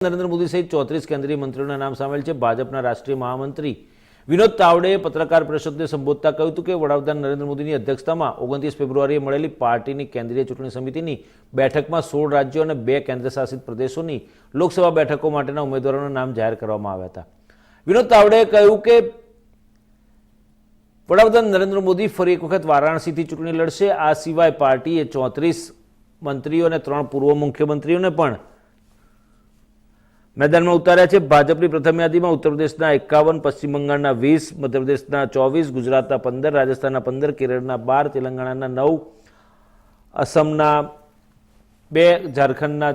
નરેન્દ્ર મોદી સહિત ચોત્રીસ કેન્દ્રીય મંત્રીઓના નામ સામેલ છે. ભાજપના રાષ્ટ્રીય મહામંત્રી વિનોદ તાવડેએ પત્રકાર પરિષદને સંબોધતા કહ્યું હતું કે વડાપ્રધાન નરેન્દ્ર મોદીની અધ્યક્ષતામાં ઓગણત્રીસ ફેબ્રુઆરીએ મળેલી પાર્ટીની કેન્દ્રીય ચૂંટણી સમિતિની બેઠકમાં સોળ રાજ્યો અને બે કેન્દ્રશાસિત પ્રદેશોની લોકસભા બેઠકો માટેના ઉમેદવારોના નામ જાહેર કરવામાં આવ્યા હતા. વિનોદ તાવડેએ કહ્યું કે વડાપ્રધાન નરેન્દ્ર મોદી ફરી એક વખત વારાણસીથી ચૂંટણી લડશે. આ સિવાય પાર્ટીએ ચોત્રીસ મંત્રીઓ અને ત્રણ પૂર્વ મુખ્યમંત્રીઓને પણ મેદાનમાં ઉતાર્યા છે. ભાજપની પ્રથમ યાદીમાં ઉત્તર પ્રદેશના એકાવન, પશ્ચિમ બંગાળના વીસ, મધ્યપ્રદેશના ચોવીસ, ગુજરાતના પંદર, રાજસ્થાનના પંદર, કેરળના બાર, તેલંગાણાના નવ, અસમના બે, ઝારખંડના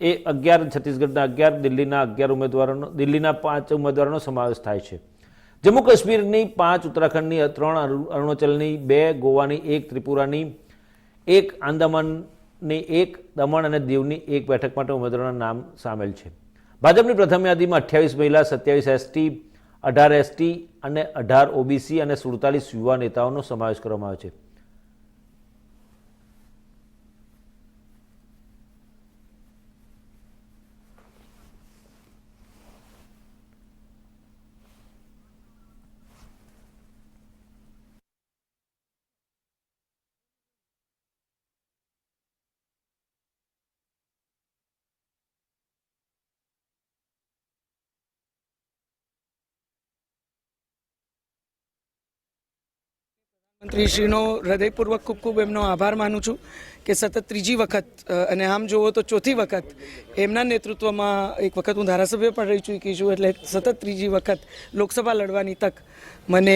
એ અગિયાર, છત્તીસગઢના અગિયાર, દિલ્હીના અગિયાર ઉમેદવારોનો, દિલ્હીના પાંચ ઉમેદવારોનો સમાવેશ થાય છે. જમ્મુ કાશ્મીરની પાંચ, ઉત્તરાખંડની ત્રણ, અરુ- અરુણાચલની બે, ગોવાની એક, ત્રિપુરાની એક આંદામાનની એક દમણ અને દીવની એક બેઠક માટે ઉમેદવારોના નામ સામેલ છે. ભાજપની પ્રથમ યાદીમાં અઠ્યાવીસ મહિલા, સત્યાવીસ એસટી, અઢાર એસટી અને અઢાર ઓબીસી અને સુડતાલીસ યુવા નેતાઓનો સમાવેશ કરવામાં આવ્યો છે. મંત્રીશ્રીનો હૃદયપૂર્વક ખૂબ ખૂબ એમનો આભાર માનું છું કે સતત ત્રીજી વખત અને આમ જુઓ તો ચોથી વખત એમના નેતૃત્વમાં એક વખત હું ધારાસભ્ય પણ રહી ચૂકી છું એટલે સતત ત્રીજી વખત લોકસભા લડવાની તક મને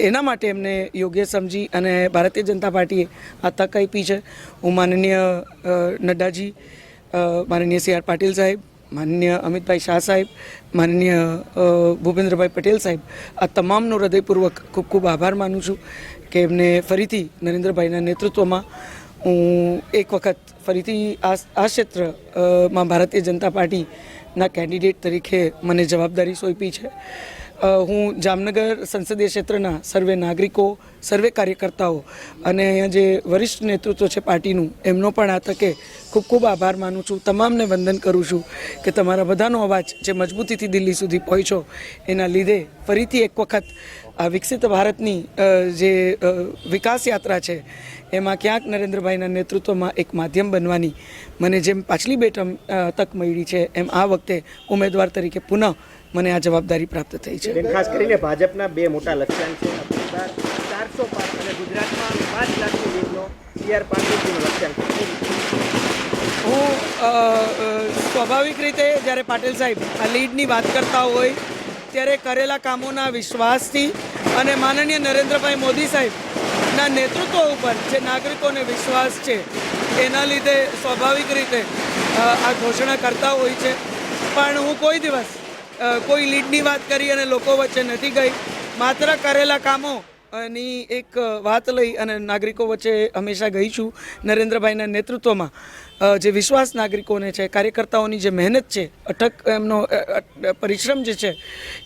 એના માટે એમને યોગ્ય સમજી અને ભારતીય જનતા પાર્ટીએ આ તક આપી છે. હું માનનીય નડ્ડાજી માનનીય સી આર પાટીલ સાહેબ માનનીય અમિતભાઈ શાહ સાહેબ, માનનીય ભૂપેન્દ્રભાઈ પટેલ સાહેબ, આ તમામનો હૃદયપૂર્વક ખૂબ ખૂબ આભાર માનું છું કે એમને ફરીથી નરેન્દ્રભાઈના નેતૃત્વમાં હું એક વખત ફરીથી આ આ ક્ષેત્રમાં ભારતીય જનતા પાર્ટીના કેન્ડિડેટ તરીકે મને જવાબદારી સોંપી છે. હું જામનગર સંસદીય ક્ષેત્રના સર્વે નાગરિકો, સર્વે કાર્યકર્તાઓ અને અહીંયા જે વરિષ્ઠ નેતૃત્વ છે પાર્ટીનું, એમનો પણ આ તકે ખૂબ ખૂબ આભાર માનું છું. તમામને વંદન કરું છું કે તમારા બધાનો અવાજ જે મજબૂતીથી દિલ્હી સુધી પહોંચ્યો, એના લીધે ફરીથી એક વખત આ વિકસિત ભારતની જે વિકાસ યાત્રા છે, એમાં ક્યાંક નરેન્દ્રભાઈના નેતૃત્વમાં એક માધ્યમ બનવાની મને જેમ પાછલી બેઠમ તક મળી છે, એમ આ વખતે ઉમેદવાર તરીકે પુનઃ મને આ જવાબદારી પ્રાપ્ત થઈ છે. ખાસ કરીને ભાજપના બે મોટા લક્ષ્યાંક છે ચારસો પાર અને ગુજરાતમાં પાંચ લાખની લીડનો સીઆર પાટીલજીનો લક્ષ્યાંક હું સ્વાભાવિક રીતે જ્યારે પાટીલ સાહેબ આ લીડની વાત કરતા હોય ત્યારે કરેલા કામોના વિશ્વાસથી અને માનનીય નરેન્દ્રભાઈ મોદી સાહેબના નેતૃત્વ ઉપર જે નાગરિકોને વિશ્વાસ છે એના લીધે સ્વાભાવિક રીતે આ ઘોષણા કરતા હોય છે. પણ હું કોઈ દિવસ કોઈ લીડની વાત કરી અને લોકો વચ્ચે નથી ગઈ. માત્ર કરેલા કામો ની એક વાત લઈ અને નાગરિકો વચ્ચે હંમેશા ગઈ છું નરેન્દ્રભાઈના નેતૃત્વમાં. જે વિશ્વાસ નાગરિકોને છે, કાર્યકર્તાઓની જે મહેનત છે, અટક, એમનો પરિશ્રમ જે છે,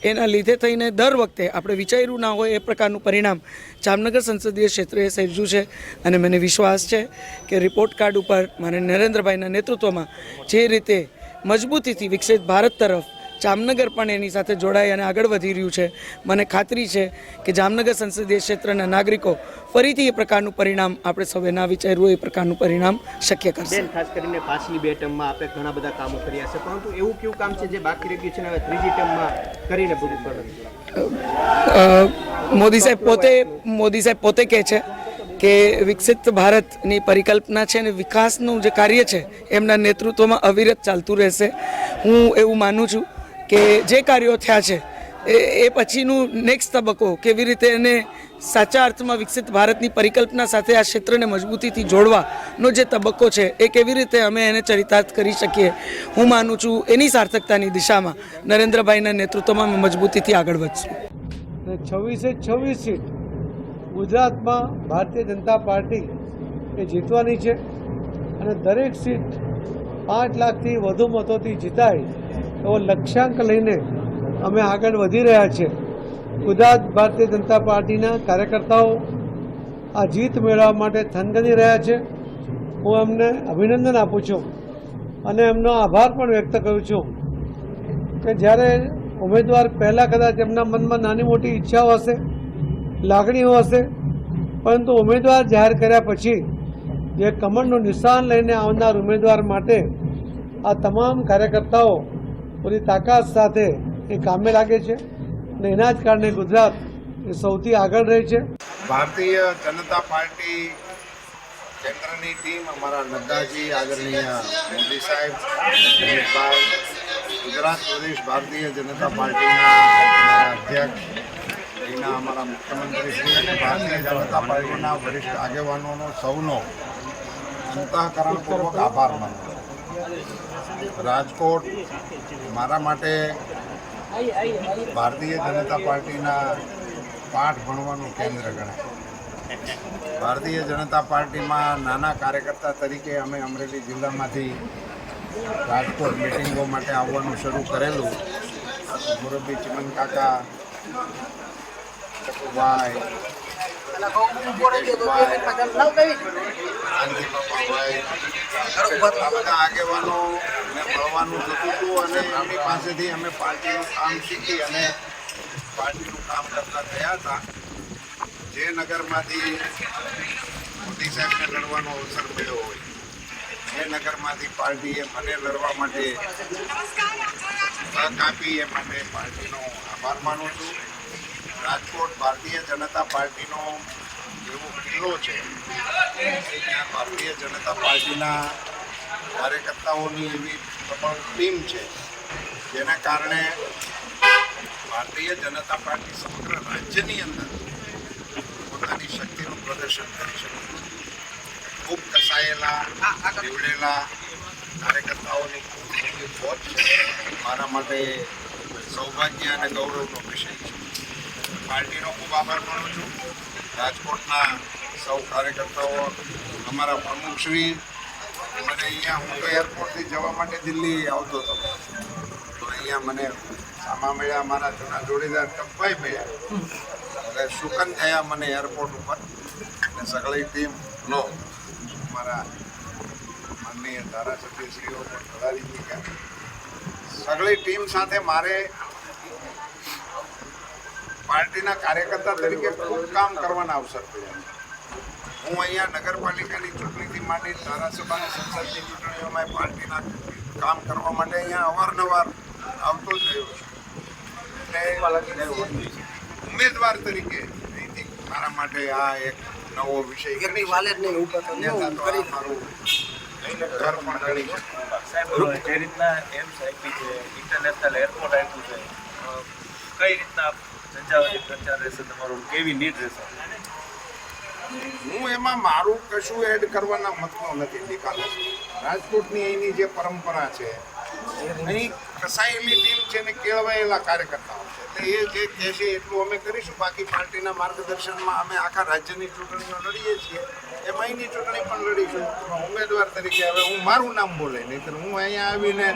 એના લીધે થઈને દર વખતે આપણે વિચાર્યું ના હોય એ પ્રકારનું પરિણામ જામનગર સંસદીય ક્ષેત્રે સર્જ્યું છે. અને મને વિશ્વાસ છે કે રિપોર્ટ કાર્ડ ઉપર મારે નરેન્દ્રભાઈના નેતૃત્વમાં જે રીતે મજબૂતીથી વિકસિત ભારત તરફ જામનગર પણ એની સાથે જોડાઈ અને આગળ વધી રહ્યું છે. મને ખાતરી છે કે જામનગર સંસદીય ક્ષેત્રના નાગરિકો ફરીથી એ પ્રકારનું પરિણામ આપણે સૌએ ના વિચાર્યું એ પ્રકારનું પરિણામ શક્ય કરશે. ખાસ કરીને પાછલી બે ટર્મમાં આપણે ઘણા બધા કામો કર્યા છે પરંતુ એવું કેવું કામ છે જે બાકી રહ્યું છે હવે ત્રીજી ટર્મમાં કરીને પૂરું કરવાનું મોદી સાહેબ પોતે મોદી સાહેબ પોતે કહે છે કે વિકસિત ભારતની પરિકલ્પના છે અને વિકાસનું જે કાર્ય છે એમના નેતૃત્વમાં અવિરત ચાલતું રહેશે. હું એવું માનું છું કે જે કાર્યો થયા છે, એ એ પછીનું નેક્સ્ટ તબક્કો કેવી રીતે એને સાચા અર્થમાં વિકસિત ભારતની પરિકલ્પના સાથે આ ક્ષેત્રને મજબૂતીથી જોડવાનો જે તબક્કો છે, એ કેવી રીતે અમે એને ચરિતાર્થ કરી શકીએ, હું માનું છું એની સાર્થકતાની દિશામાં નરેન્દ્રભાઈના નેતૃત્વમાં અમે મજબૂતીથી આગળ વધશું. છવ્વીસે છવ્વીસ સીટ ગુજરાતમાં ભારતીય જનતા પાર્ટી એ જીતવાની છે અને દરેક સીટ પાંચ લાખથી વધુ મતોથી જીતાય એવો લક્ષ્યાંક લઈને અમે આગળ વધી રહ્યા છીએ ગુજરાત ભારતીય જનતા પાર્ટીના કાર્યકર્તાઓ આ જીત મેળવવા માટે થનગની રહ્યા છે. હું એમને અભિનંદન આપું છું અને એમનો આભાર પણ વ્યક્ત કરું છું કે જ્યારે ઉમેદવાર પહેલાં કદાચ એમના મનમાં નાની મોટી ઈચ્છાઓ હશે, લાગણીઓ હશે, પરંતુ ઉમેદવાર જાહેર કર્યા પછી જે કમળનું નિશાન લઈને આવનાર ઉમેદવાર માટે આ તમામ કાર્યકર્તાઓ પૂરી તાકાત સાથે એ કામે લાગે છે અને એના જ કારણે ગુજરાત એ સૌથી આગળ રહે છે ભારતીય જનતા પાર્ટી કેન્દ્રની ટીમ અમારા નડ્ડાજી આદરણીય મોદી સાહેબ ગુજરાત પ્રદેશ ભારતીય જનતા પાર્ટીના અધ્યક્ષ, એના અમારા મુખ્યમંત્રી શ્રી ભારતીય જનતા પાર્ટીના વરિષ્ઠ આગેવાનોનો સૌનો અંતઃકરણપૂર્વક આભાર માનું છું. રાજકોટ, મારા માટે ભારતીય જનતા પાર્ટીના પાઠ ભણવાનું કેન્દ્ર ગણાય. ભારતીય જનતા પાર્ટીમાં નાના કાર્યકર્તા તરીકે અમે અમરેલી જિલ્લામાંથી રાજકોટ મિટિંગો માટે આવવાનું શરૂ કરેલું. મોરબી ચિમન કાકા ચકુભાઈ આગેવાનો ને મળવાનું થતું હતું અને એમની પાસેથી અમે પાર્ટીનું કામ શીખી અને પાર્ટીનું કામ કરતા થયા હતા. જે નગરમાંથી મોદી સાહેબને લડવાનો અવસર મળ્યો હોય જે નગરમાંથી પાર્ટીએ મને લડવા માટે તક આપી એ માટે પાર્ટીનો આભાર માનું છું. રાજકોટ ભારતીય જનતા પાર્ટીનો એવો કિલ્લો છે. ત્યાં ભારતીય જનતા પાર્ટીના કાર્યકર્તાઓની એવી પ્રબળ ટીમ છે. જેના કારણે ભારતીય જનતા પાર્ટી સમગ્ર રાજ્યની અંદર પોતાની શક્તિનું પ્રદર્શન કરી શકે ખૂબ કસાયેલા નીવડેલા કાર્યકર્તાઓની ખૂબ મોટી ફોજ છે. મારા માટે સૌભાગ્ય અને ગૌરવનો વિષય છે. પાર્ટીનો ખૂબ આભાર માનું છું. રાજકોટના સૌ કાર્યકર્તાઓ, અમારા પ્રમુખશ્રી મને અહીંયા હું તો એરપોર્ટથી જવા માટે દિલ્હી આવતો હતો. તો અહીંયા મને સામા મળ્યા મારા જૂના જોડીદાર ટપ્પાઈ મળ્યા. એટલે શુકન થયા મને એરપોર્ટ ઉપર. અને સગળી ટીમ લો. મારા માનનીય ધારાસભ્યશ્રીઓ પણ પધારી ગયા. સગળી ટીમ સાથે મારે પાર્ટીના કાર્યકર્તા તરીકે ખૂબ કામ કરવાના અવસર મળ્યા. હું અહીંયા નગરપાલિકાની ચૂંટણીથી માંડી ધારાસભાની સંસદની ચૂંટણીઓમાં પાર્ટીના કામ કરવા માટે અહીંયા અવારનવાર આવતો જ રહ્યો છું. એટલે ઉમેદવાર તરીકે અહીંથી મારા માટે આ એક નવો વિષય ઘર પણ ગણી સાહેબ જે રીતના એમ્સ આપી છે ઇન્ટરનેશનલ એરપોર્ટ આપ્યું છે કઈ રીતના ઝંઝાવાતી કેવી નીડ હું એમાં મારું કશું એડ કરવાના મતનો નથી, નિકાલ રાજકોટની અહીંની જે પરંપરા છે અહીં કસાયેલી ટીમ છે ને કેળવાયેલા કાર્યકર્તાઓ છે. એટલે એ જે કહે છે, એટલું અમે કરીશું. બાકી પાર્ટીના માર્ગદર્શનમાં અમે આખા રાજ્યની ચૂંટણીઓ લડીએ છીએ. એમાં અહીંની ચૂંટણી પણ લડીશું. ઉમેદવાર તરીકે હવે હું મારું નામ બોલે નહીં હું અહીંયા આવીને